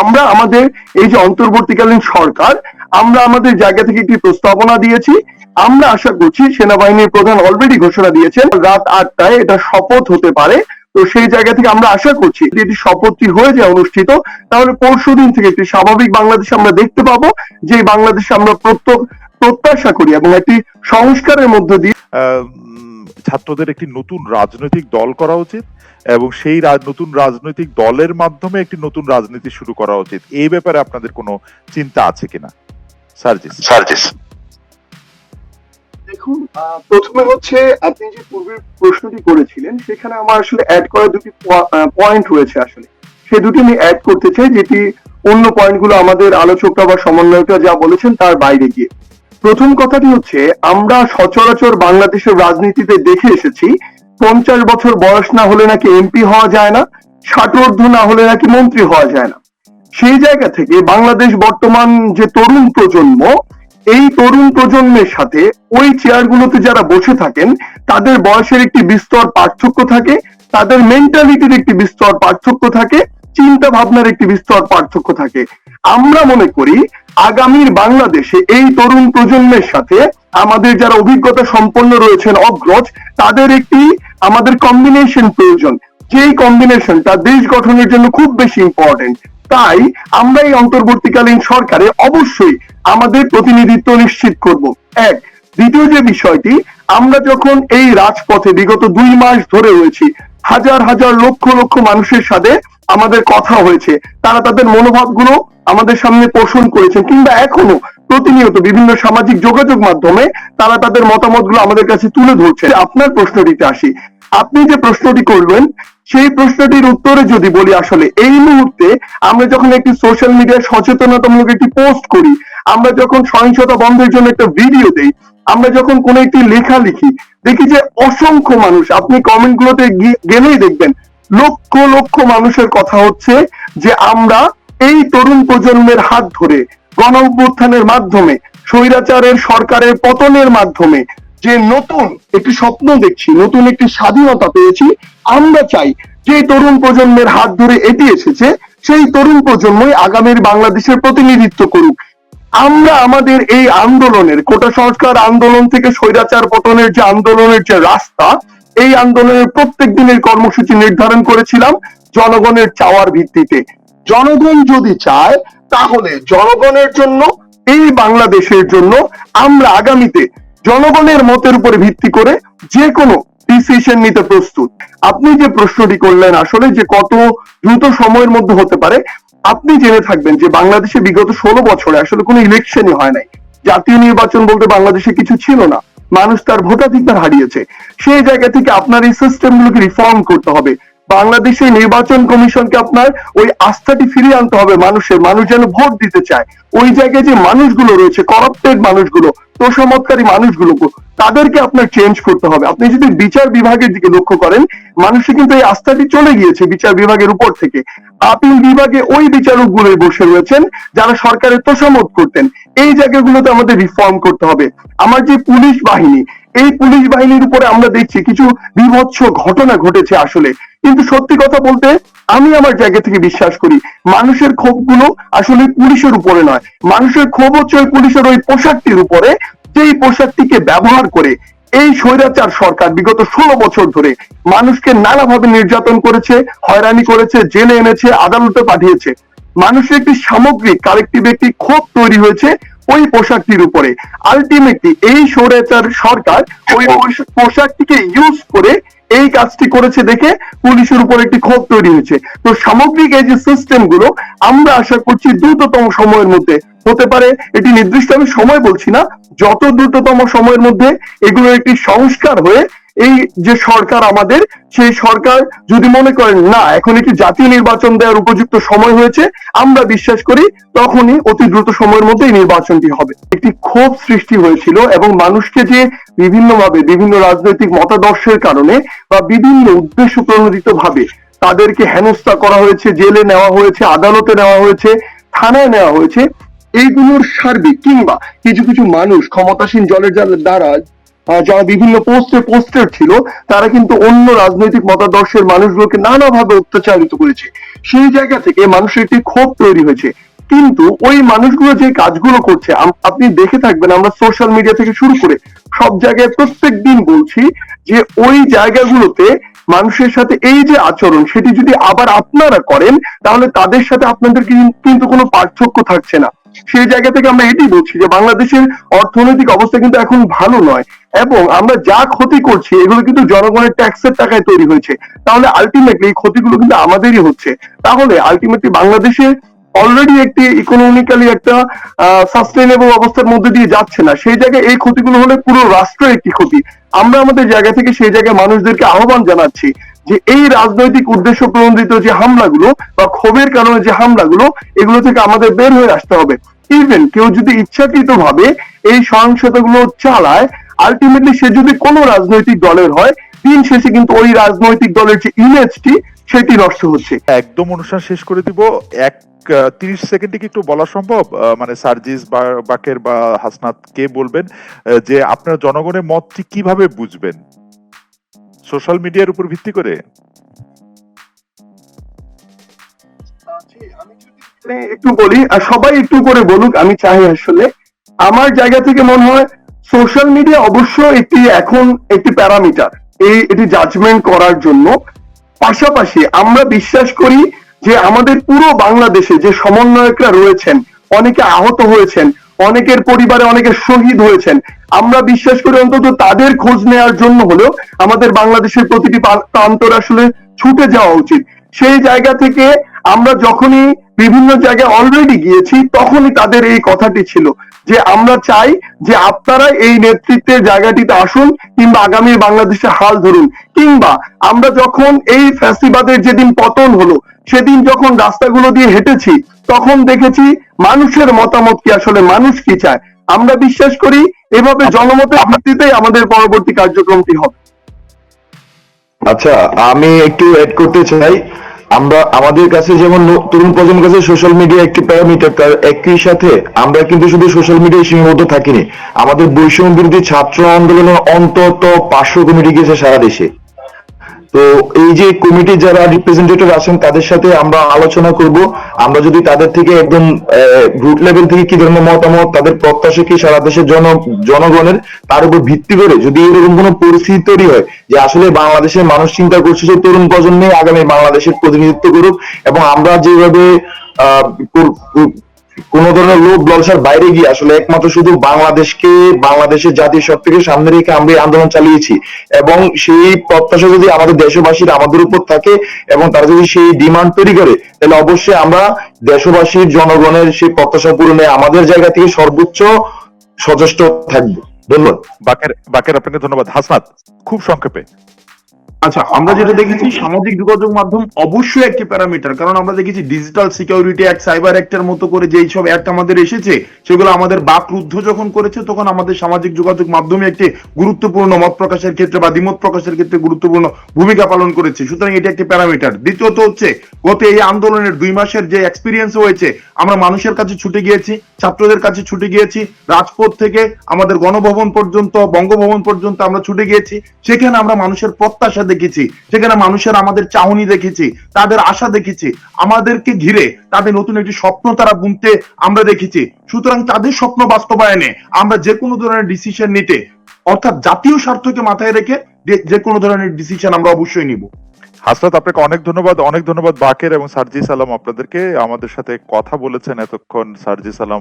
আমরা আমাদের এই যে অন্তর্বর্তীকালীন সরকার, আমরা আমাদের জায়গা থেকে একটি প্রস্তাবনা দিয়েছি। আমরা আশা করছি সেনাবাহিনীর প্রধান অলরেডি ঘোষণা দিয়েছেন, রাত আটটায় এটা শপথ হতে পারে। তো সেই জায়গা থেকে আমরা আশা করছি যদি এটি শপথটি হয়ে যায় অনুষ্ঠিত, তাহলে পরশু দিন থেকে একটি স্বাভাবিক বাংলাদেশ আমরা দেখতে পাবো যে বাংলাদেশে আমরা প্রত্যেক, প্রত্যাশা করি এবং একটি সংস্কারের মধ্য দিয়ে ছাত্রদের একটি নতুন রাজনৈতিক দল করা উচিত এবং সেই নতুন রাজনৈতিক দলের মাধ্যমে একটি নতুন রাজনীতি শুরু করা উচিত। এই ব্যাপারে আপনাদের কোনো চিন্তা আছে কিনা? সার্জিস। সার্জিস। দেখুন প্রথমে হচ্ছে আপনি যে পূর্বের প্রশ্নটি করেছিলেন সেখানে আমার আসলে অ্যাড করা দুটি পয়েন্ট রয়েছে আসলে। সে দুটি আমি অ্যাড করতে চাই যেটি অন্য পয়েন্টগুলো আমাদের আলোচকরা বা সমন্বয়করা যা বলেছেন তার বাইরে গিয়ে। প্রথম কথাটি হচ্ছে, আমরা সচরাচর বাংলাদেশের রাজনীতিতে দেখে এসেছি, পঞ্চাশ বছর বয়স না হলে নাকি এমপি হওয়া যায় না ষাটোর্ধ না হলে নাকি মন্ত্রী হওয়া যায় না। সেই জায়গা থেকে বাংলাদেশ বর্তমান যে তরুণ প্রজন্ম, এই তরুণ প্রজন্মের সাথে ওই চেয়ারগুলোতে যারা বসে থাকেন, তাদের বয়সের একটি বিস্তর পার্থক্য থাকে, তাদের মেন্টালিটির একটি বিস্তর পার্থক্য থাকে চিন্তা ভাবনার একটি বিস্তর পার্থক্য থাকে। আমরা মনে করি আগামীর বাংলাদেশে এই তরুণ প্রজন্মের সাথে আমাদের যারা অভিজ্ঞতা সম্পন্ন রয়েছেন অগ্রজ, তাদের একটি আমাদের কম্বিনেশন প্রয়োজন। যেই কম্বিনেশনটা দেশ গঠনের জন্য খুব বেশি ইম্পর্টেন্ট তাই আমরা এই অন্তর্বর্তীকালীন সরকারে অবশ্যই আমাদের প্রতিনিধিত্ব নিশ্চিত করব। এক, দ্বিতীয় যে বিষয়টি, আমরা যখন এই রাজপথে বিগত দুই মাস ধরে রয়েছি, হাজার হাজার লক্ষ লক্ষ মানুষের সাথে আমাদের কথা হয়েছে, তারা তাদের মনোভাবগুলো আমাদের সামনে পোষণ করেছেন কিংবা এখনও প্রতিনিয়ত বিভিন্ন সামাজিক যোগাযোগ মাধ্যমে তারা তাদের মতামতগুলো আমাদের কাছে তুলে ধরছে। আপনার প্রশ্নটিতে আসি। আপনি যে প্রশ্নটি করবেন, সেই প্রশ্নটির উত্তরে যদি বলি আসলে, এই মুহূর্তে আমরা যখন একটি সোশ্যাল মিডিয়ায় সচেতনতামূলক একটি পোস্ট করি, আমরা যখন সহিংসতা বন্ধের জন্য একটা ভিডিও দেই, আমরা যখন কোনো একটি লেখা লিখি, দেখি যে অসংখ্য মানুষ, আপনি কমেন্ট গুলোতে গেলেই দেখবেন লক্ষ লক্ষ মানুষের কথা হচ্ছে যে আমরা এই তরুণ প্রজন্মের হাত ধরে গণ অভ্যুত্থানের মাধ্যমে, স্বৈরাচারের সরকারের পতনের মাধ্যমে যে নতুন একটি স্বপ্ন দেখছি, নতুন একটি স্বাধীনতা পেয়েছি, আমরা চাই যে তরুণ প্রজন্মের হাত ধরে এটি এসেছে, সেই তরুণ প্রজন্মই আগামীর বাংলাদেশের প্রতিনিধিত্ব করুক। আমরা আমাদের এই আন্দোলনের, কোটা সংস্কার আন্দোলন থেকে স্বৈরাচার পতনের যে আন্দোলনের যে রাস্তা এই আন্দোলনের প্রত্যেক দিনের কর্মসূচি নির্ধারণ করেছিলাম জনগণের চাওয়ার ভিত্তিতে। জনগণ যদি চায়, তাহলে জনগণের জন্য, এই বাংলাদেশের জন্য আমরা আগামীতে জনগণের মতের উপরে ভিত্তি করে যে কোনো ডিসিশন নিতে প্রস্তুত। আপনি যে প্রশ্নটি করলেন আসলে যে কত দ্রুত সময়ের মধ্যে হতে পারে, আপনি জেনে থাকবেন যে বাংলাদেশে বিগত ষোলো বছরে আসলে কোনো ইলেকশনই হয় নাই। জাতীয় নির্বাচন বলতে বাংলাদেশে কিছু ছিল না। মানুষ তার ভোটাধিকার হারিয়েছে। সেই জায়গা থেকে আপনার এই সিস্টেম গুলোকে রিফর্ম করতে হবে। বাংলাদেশের নির্বাচন কমিশনকে আপনার ওই আস্থাটি ফিরিয়ে আনতে হবে মানুষের। মানুষ যেন ভোট দিতে চায়। ওই জায়গায় যে মানুষগুলো রয়েছে করাপ্টেড মানুষগুলো, তোষামতকারী মানুষগুলো, তাদেরকে আপনার চেঞ্জ করতে হবে। আপনি যদি বিচার বিভাগের দিকে লক্ষ্য করেন মানুষের কিন্তু এই আস্থাটি চলে গিয়েছে বিচার বিভাগের উপর থেকে। আপিল বিভাগে ওই বিচারক গুলোই বসে রয়েছেন, যারা সরকারের তোষামত করতেন। এই জায়গাগুলোতে আমাদের রিফর্ম করতে হবে। আমার যে পুলিশ বাহিনী, এই পুলিশ বাহিনীর উপরে আমরা দেখছি কিছু বিভৎস ঘটনা ঘটেছে আসলে। কিন্তু সত্যি কথা বলতে, আমি আমার জায়গা থেকে বিশ্বাস করি, মানুষের ক্ষোভগুলো আসলে পুলিশের উপরে নয়। মানুষের ক্ষোভ হচ্ছে ওই পুলিশের ওই পোশাকটির উপরে, যেই পোশাকটিকে ব্যবহার করে এই স্বৈরাচার সরকার বিগত ষোলো বছর ধরে মানুষকে নানাভাবে নির্যাতন করেছে, হয়রানি করেছে, জেলে এনেছে, আদালতে পাঠিয়েছে। মানুষের একটি সামগ্রিক, কালেকটিভ একটি ক্ষোভ তৈরি হয়েছে ওই পোশাকটির উপরে। আলটিমেটলি এই স্বৈরাচার সরকার ওই পোশাকটিকে ইউজ করে এই কাজটি করেছে দেখে পুলিশের উপর একটি ক্ষোভ তৈরি হয়েছে। তো সামগ্রিক এই যে সিস্টেমগুলো, আমরা আশা করছি দ্রুততম সময়ের মধ্যে হতে পারে। এটি নির্দিষ্ট আমি সময় বলছি না, যত দ্রুততম সময়ের মধ্যে এগুলো একটি সংস্কার হয়ে এই যে সরকার আমাদের, সেই সরকার যদি মনে করেন, না এখন একটি জাতীয় নির্বাচন দেওয়ার উপযুক্ত সময় হয়েছে? আমরা বিশ্বাস করি তখনই অতি দ্রুত সময়ের মধ্যে এই নির্বাচনটি হবে। একটি ক্ষোভ সৃষ্টি হয়েছিল এবং মানুষকে যে বিভিন্নভাবে বিভিন্ন রাজনৈতিক মতাদর্শের কারণে বা বিভিন্ন উদ্দেশ্য প্রণোদিত ভাবে তাদেরকে হেনস্থা করা হয়েছে, জেলে নেওয়া হয়েছে, আদালতে নেওয়া হয়েছে, থানায় নেওয়া হয়েছে, এইগুলোর সার্বিক কিংবা কিছু কিছু মানুষ ক্ষমতাসীন জলের দ্বারা যারা বিভিন্ন পোস্টে পোস্টের ছিল, তারা কিন্তু অন্য রাজনৈতিক মতাদর্শের মানুষগুলোকে নানাভাবে অত্যাচারিত করেছে। সেই জায়গা থেকে মানুষের একটি ক্ষোভ তৈরি হয়েছে। কিন্তু ওই মানুষগুলো যে কাজগুলো করছে আপনি দেখে থাকবেন, আমরা সোশ্যাল মিডিয়া থেকে শুরু করে সব জায়গায় প্রত্যেক দিন বলছি যে ওই জায়গাগুলোতে মানুষের সাথে এই যে আচরণ, সেটি যদি আবার আপনারা করেন, তাহলে তাদের সাথে আপনাদের কিন্তু কোনো পার্থক্য থাকছে না। সেই জায়গা থেকে আমরা এটি বলছি যে বাংলাদেশের অর্থনৈতিক অবস্থা কিন্তু এখন ভালো নয়। এবং আমরা যা ক্ষতি করছি, এগুলো কিন্তু জনগণের ট্যাক্সের টাকায় তৈরি হয়েছে। তাহলে আলটিমেটলি এই ক্ষতিগুলো কিন্তু আমাদেরই হচ্ছে। তাহলে আলটিমেটলি বাংলাদেশে অলরেডি একটি ইকোনমিক্যালি একটা সাস্টেনেবল অবস্থার মধ্যে দিয়ে যাচ্ছে না। সেই জায়গায় এই ক্ষতিগুলো হলে পুরো রাষ্ট্রের একটি ক্ষতি। আমরা আমাদের জায়গা থেকে সেই জায়গায় মানুষদেরকে আহ্বান জানাচ্ছি যে এই রাজনৈতিক উদ্দেশ্য প্রণোদিত যে হামলাগুলো বা ক্ষোভের কারণে যে হামলাগুলো, এগুলো থেকে আমাদের বের হয়ে আসতে হবে। ইভেন কেউ যদি ইচ্ছাকৃত ভাবে এই সহিংসতাগুলো চালায় আলটিমেটলি সে যদি কোনো রাজনৈতিক দলের হয়, দিন শেষে কিন্তু ওই রাজনৈতিক দলের যে ইমেজটি সেটি নষ্ট হচ্ছে। একদম অনুষ্ঠান শেষ করে দিব। এক তিরিশ সেকেন্ডে কি একটু বলা সম্ভব? মানে সার্জিস বাকের বা হাসনাত কে বলবেন যে আপনার জনগণের মতটি কীভাবে বুঝবেন? সোশ্যাল মিডিয়ার উপর ভিত্তি করে? মানে একটু বলি, আর সবাই একটু করে বলুক, আমি চাই আসলে। আমার জায়গা থেকে মনে হয় সোশ্যাল মিডিয়া অবশ্য একটি এখন একটি প্যারামিটার, এই এটি জাজমেন্ট করার জন্য। পাশাপাশি আমরা বিশ্বাস করি যে আমাদের পুরো বাংলাদেশে যে সমন্বয়করা রয়েছেন, অনেকে আহত হয়েছেন অনেকের পরিবারে অনেকে শহীদ হয়েছেন। আমরা বিশ্বাস করি অন্তত তাদের খোঁজ নেওয়ার জন্য হলেও আমাদের বাংলাদেশের প্রতিটি প্রা- প্রান্তর আসলে ছুটে যাওয়া উচিত। সেই জায়গা থেকে আমরা যখনই বিভিন্ন জায়গায় অলরেডি গিয়েছি, তখনই তাদের এই কথাটি ছিল যে, আমরা চাই যে আপনারা এই নেতৃত্বের জায়গাটিতে আসুন কিংবা আগামী বাংলাদেশে হাল ধরুন। কিংবা আমরা যখন এই ফ্যাসিবাদের যেদিন পতন হলো, সেদিন যখন রাস্তাগুলো দিয়ে হেঁটেছি তখন দেখেছি মানুষের মতামত কি, আসলে মানুষ কি চায়? আমরা বিশ্বাস করি এভাবে জনমতের ভিত্তিতেই আমাদের পরবর্তী কার্যক্রমটি হবে। আচ্ছা আমি একটু এড করতে চাই। আমরা, আমাদের কাছে যেমন তরুণ প্রজন্মের কাছে সোশ্যাল মিডিয়া একটি প্যারামিটার তার একই সাথে আমরা কিন্তু শুধু সোশ্যাল মিডিয়ায় সীমাবদ্ধ থাকিনি। আমাদের বৈষম্য বিরোধী ছাত্র আন্দোলনের অন্তত পাঁচশো কমিটি গিয়েছে সারা দেশে। তো এই যে কমিটি যারা রিপ্রেজেন্টেটিভ আছেন, তাদের সাথে আমরা আলোচনা করব। আমরা যদি তাদের থেকে একদম রুট লেভেল থেকে কি ধরনের মতামত, তাদের প্রত্যাশা কি সারা দেশের জন, জনগণের, তার উপর ভিত্তি করে যদি এরকম কোনো পরিস্থিতি তৈরি হয় যে আসলে বাংলাদেশের মানুষ চিন্তা করছে যে তরুণ প্রজন্মে আগামী বাংলাদেশের প্রতিনিধিত্ব করুক এবং আমরা যেভাবে কোন ধরনের লোভ লালসার বাইরে গিয়ে আসলে একমাত্র শুধু বাংলাদেশকে, বাংলাদেশের জাতীয় সত্তাকে সামনে রেখে আমরা আন্দোলন চালিয়েছি। এবং সেই প্রত্যাশা যদি আমাদের দেশবাসীর আমাদের উপর থাকে এবং তারা যদি সেই ডিমান্ড তৈরি করে, তাহলে অবশ্যই আমরা দেশবাসীর, জনগণের সেই প্রত্যাশা পূরণে আমাদের জায়গা থেকে সর্বোচ্চ সচেষ্ট থাকব। ধন্যবাদ। বাকের বাকের, আপনাকে ধন্যবাদ। হাসনাত, খুব সংক্ষেপে। আচ্ছা আমরা যেটা দেখেছি, সামাজিক যোগাযোগ মাধ্যম অবশ্যই একটি প্যারামিটার, কারণ আমরা দেখেছি ডিজিটাল সিকিউরিটি অ্যাক্ট সাইবার অ্যাক্টের মতো করে যেই সব অ্যাক্ট আমাদের এসেছে, সেগুলো আমাদের বাক রুদ্ধ যখন করেছে, তখন আমাদের সামাজিক যোগাযোগ মাধ্যমে একটি গুরুত্বপূর্ণ মত প্রকাশের ক্ষেত্রে বা দ্বিমত প্রকাশের ক্ষেত্রে গুরুত্বপূর্ণ ভূমিকা পালন করেছে। সুতরাং এটি একটি প্যারামিটার। দ্বিতীয়ত হচ্ছে, গত এই আন্দোলনের দুই মাসের যে এক্সপিরিয়েন্স হয়েছে, আমরা মানুষের কাছে ছুটে গিয়েছি, ছাত্রদের কাছে ছুটে গিয়েছি, রাজপথ থেকে আমাদের গণভবন পর্যন্ত, বঙ্গভবন পর্যন্ত আমরা ছুটে গিয়েছি, সেখানে আমরা মানুষের প্রত্যাশা দেখেছি সেখানে মানুষের আমাদের চাহনি দেখেছি, তাদের আশা দেখেছি, আমাদেরকে ঘিরে তাদের নতুন একটি স্বপ্ন তারা বুনতে আমরা দেখেছি। সুতরাং তাদের স্বপ্ন বাস্তবায়নে আমরা যে কোনো ধরনের ডিসিশন নিতে, অর্থাৎ জাতীয় স্বার্থকে মাথায় রেখে যে- কোনো ধরনের ডিসিশন আমরা অবশ্যই নিব। হাসনাত, আপনাকে অনেক ধন্যবাদ অনেক ধন্যবাদ বাকের এবং সার্জিস আলম আপনাদেরকে আমাদের সাথে কথা বলেছেন এতক্ষণ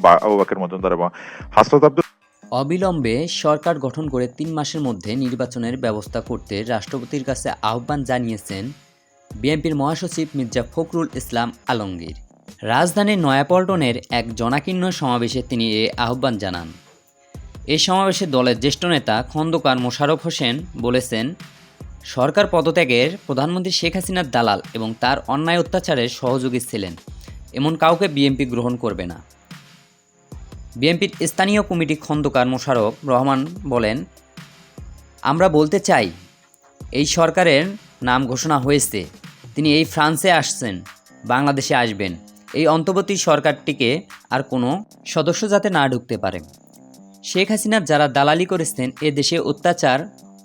বা- আবু বাকের মজুমদার এবং হাসনাত আব্দুল অবিলম্বে সরকার গঠন করে তিন মাসের মধ্যে নির্বাচনের ব্যবস্থা করতে রাষ্ট্রপতির কাছে আহ্বান জানিয়েছেন বিএনপির মহাসচিব মির্জা ফখরুল ইসলাম আলমগীর। রাজধানীর নয়াপল্টনের এক জনাকীর্ণ সমাবেশে তিনি এ আহ্বান জানান। এই সমাবেশে দলের জ্যেষ্ঠ নেতা খন্দকার মোশাররফ হোসেন বলেছেন, সরকার পদত্যাগের প্রধানমন্ত্রী শেখ হাসিনার দালাল এবং তার অন্যায় অত্যাচারের সহযোগী ছিলেন, এমন কাউকে বিএনপি গ্রহণ করবে না। বিএনপির স্থানীয় কমিটি খন্দকার মোশাররফ রহমান বলেন, আমরা বলতে চাই, এই সরকারের নাম ঘোষণা হয়েছে। তিনি এই ফ্রান্সে আসছেন, বাংলাদেশে আসবেন। এই অন্তর্বর্তী সরকারটিকে আর কোনো সদস্য যাতে না ঢুকতে পারে। শেখ হাসিনার যারা দালালি করেছেন, এ দেশে অত্যাচার,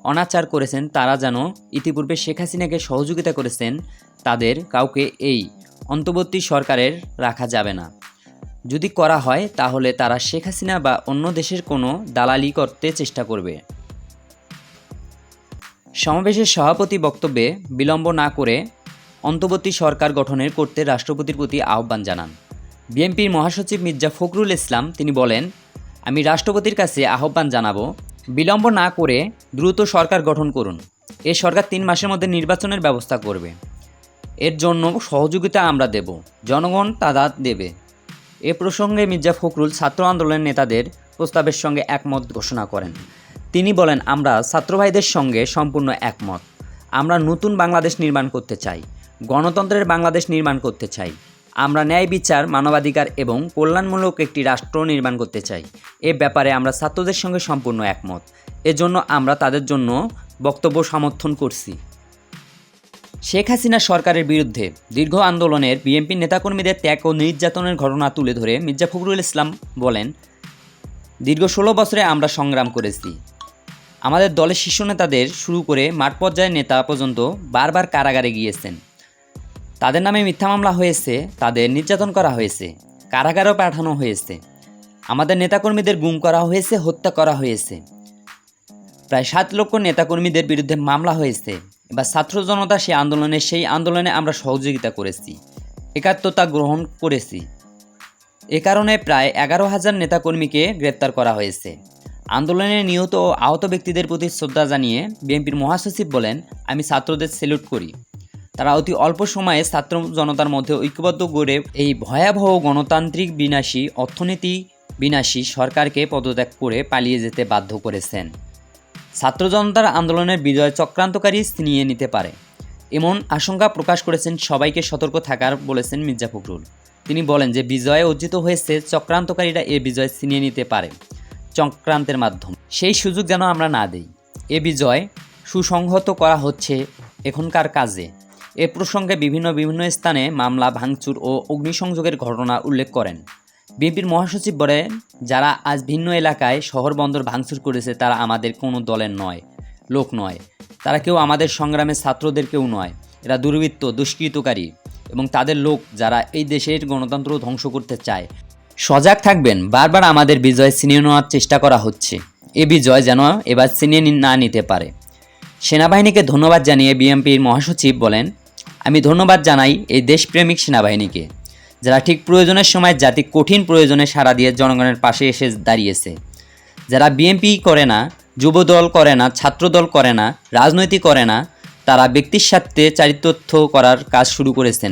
অনাচার করেছেন, তারা যেন ইতিপূর্বে শেখ হাসিনাকে সহযোগিতা করেছেন, তাদের কাউকে এই অন্তর্বর্তী সরকারের রাখা যাবে না। যদি করা হয়, তাহলে তারা শেখ হাসিনা বা অন্য দেশের কোনো দালালি করতে চেষ্টা করবে। সমাবেশের সভাপতি বক্তব্যে বিলম্ব না করে অন্তর্বর্তী সরকার গঠনের করতে রাষ্ট্রপতির প্রতি আহ্বান জানান। বিএনপির মহাসচিব মির্জা ফখরুল ইসলাম, তিনি বলেন, আমি রাষ্ট্রপতির কাছে আহ্বান জানাব, বিলম্ব না করে দ্রুত সরকার গঠন করুন। এ সরকার তিন মাসের মধ্যে নির্বাচনের ব্যবস্থা করবে। এর জন্য সহযোগিতা আমরা দেব। জনগণ তারা দেবে। এ প্রসঙ্গে মির্জা ফখরুল ছাত্র আন্দোলনের নেতাদের প্রস্তাবের সঙ্গে একমত ঘোষণা করেন। তিনি বলেন, আমরা ছাত্রভাইদের সঙ্গে সম্পূর্ণ একমত। আমরা নতুন বাংলাদেশ নির্মাণ করতে চাই, গণতন্ত্রের বাংলাদেশ নির্মাণ করতে চাই। আমরা ন্যায় বিচার, মানবাধিকার এবং কল্যাণমূলক একটি রাষ্ট্র নির্মাণ করতে চাই। এ ব্যাপারে আমরা ছাত্রদের সঙ্গে সম্পূর্ণ একমত। এজন্য আমরা তাদের জন্য বক্তব্য সমর্থন করছি। শেখ হাসিনা সরকারের বিরুদ্ধে দীর্ঘ আন্দোলনের বিএনপি নেতাকর্মীদের ত্যাগ ও নির্যাতনের ঘটনা তুলে ধরে মির্জা ফখরুল ইসলাম বলেন, দীর্ঘ ষোলো বছরে আমরা সংগ্রাম করেছি। আমাদের দলের শীর্ষ নেতাদের শুরু করে মাঠ পর্যায়ের নেতা পর্যন্ত বারবার কারাগারে গিয়েছেন। তাদের নামে মিথ্যা মামলা হয়েছে, তাদের নির্যাতন করা হয়েছে, কারাগারেও পাঠানো হয়েছে। আমাদের নেতাকর্মীদের গুম করা হয়েছে, হত্যা করা হয়েছে। প্রায় সাত লক্ষ নেতাকর্মীদের বিরুদ্ধে মামলা হয়েছে। এবার ছাত্র জনতা সেই আন্দোলনে সেই আন্দোলনে আমরা সহযোগিতা করেছি। একাত্মতা গ্রহণ করেছি। এ কারণে প্রায় এগারো হাজার নেতাকর্মীকে গ্রেপ্তার করা হয়েছে। আন্দোলনে নিহত ও আহত ব্যক্তিদের প্রতি শ্রদ্ধা জানিয়ে বিএনপির মহাসচিব বলেন, আমি ছাত্রদের সেলুট করি। তারা অতি অল্প সময়ে ছাত্র জনতার মধ্যে ঐক্যবদ্ধ গড়ে এই ভয়াবহ গণতান্ত্রিক বিনাশী, অর্থনীতি বিনাশী সরকারকে পদত্যাগ করে পালিয়ে যেতে বাধ্য করেছেন। ছাত্র জনতার আন্দোলনের বিজয় চক্রান্তকারী ছিনিয়ে নিতে পারে। এমন আশঙ্কা প্রকাশ করেছেন সবাইকে সতর্ক থাকার বলেছেন মির্জা ফখরুল। তিনি বলেন যে, বিজয়ে অর্জিত হয়েছে, চক্রান্তকারীরা এ বিজয় ছিনিয়ে নিতে পারে চক্রান্তের মাধ্যমে। সেই সুযোগ যেন আমরা না দেই। এ বিজয় সুসংহত করা হচ্ছে এখনকার কাজে। এ প্রসঙ্গে বিভিন্ন বিভিন্ন স্থানে মামলা, ভাঙচুর ও অগ্নিসংযোগের ঘটনা উল্লেখ করেন। বিএনপির মহাসচিব বলেন, যারা আজ ভিন্ন এলাকায় শহর বন্দর ভাঙচুর করেছে, তারা আমাদের কোনো দলের নয়, লোক নয়। তারা কেউ আমাদের সংগ্রামের ছাত্রদের কেউ নয়। এরা দুর্বৃত্ত, দুষ্কৃতকারী এবং তাদের লোক যারা এই দেশের গণতন্ত্র ধ্বংস করতে চায়। সজাগ থাকবেন, বারবার আমাদের বিজয় ছিনিয়ে নেওয়ার চেষ্টা করা হচ্ছে। এ বিজয় যেন এবার ছিনিয়ে না নিতে পারে। সেনাবাহিনীকে ধন্যবাদ জানিয়ে বিএনপির মহাসচিব বলেন, আমি ধন্যবাদ জানাই এই দেশপ্রেমিক সেনাবাহিনীকে। যারা ঠিক প্রয়োজনের সময় জাতি কঠিন প্রয়োজনে সারা দিয়ে জনগণের পাশে এসে দাঁড়িয়েছে। যারা বিএনপি করে না যুব দল করে না ছাত্র দল করে না, রাজনৈতিক করে না, তারা ব্যক্তির স্বার্থে চারিত্র্য করার কাজ শুরু করেছেন।